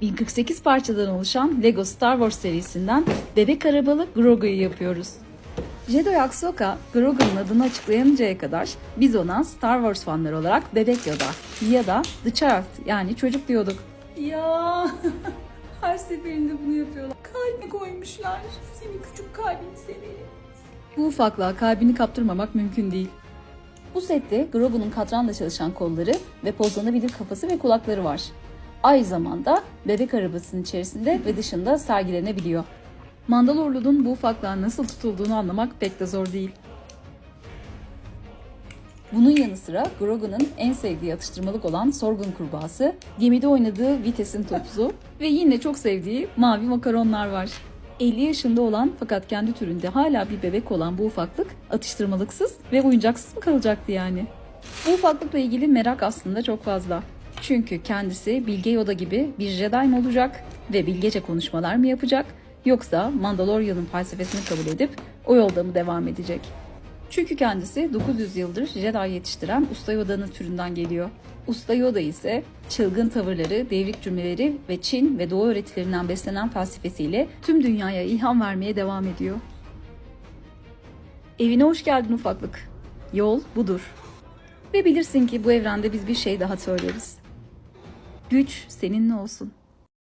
1048 parçadan oluşan Lego Star Wars serisinden bebek arabalı Grogu'yu yapıyoruz. Jedi Ahsoka, Grogu'nun adını açıklayamıncaya kadar biz ona Star Wars fanları olarak Bebek Yoda ya da The Child yani çocuk diyorduk. Ya her seferinde bunu yapıyorlar. Kalbi koymuşlar. Senin küçük kalbini severim. Bu ufaklığa kalbini kaptırmamak mümkün değil. Bu sette Grogu'nun katranla çalışan kolları ve pozlanabilir kafası ve kulakları var. Aynı zamanda bebek arabasının içerisinde ve dışında sergilenebiliyor. Mandalorlu'nun bu ufaklığa nasıl tutulduğunu anlamak pek de zor değil. Bunun yanı sıra Grogu'nun en sevdiği atıştırmalık olan sorgun kurbağası, gemide oynadığı Vites'in topuzu ve yine çok sevdiği mavi makaronlar var. 50 yaşında olan fakat kendi türünde hala bir bebek olan bu ufaklık atıştırmalıksız ve oyuncaksız mı kalacaktı yani? Bu ufaklıkla ilgili merak aslında çok fazla. Çünkü kendisi Bilge Yoda gibi bir Jedi mi olacak ve bilgece konuşmalar mı yapacak yoksa Mandalorian'ın felsefesini kabul edip o yolda mı devam edecek? Çünkü kendisi 900 yıldır Jedi yetiştiren Usta Yoda'nın türünden geliyor. Usta Yoda ise çılgın tavırları, devrik cümleleri ve Çin ve Doğu öğretilerinden beslenen felsefesiyle tüm dünyaya ilham vermeye devam ediyor. Evine hoş geldin ufaklık. Yol budur. Ve bilirsin ki bu evrende biz bir şey daha söyleriz. Güç seninle olsun.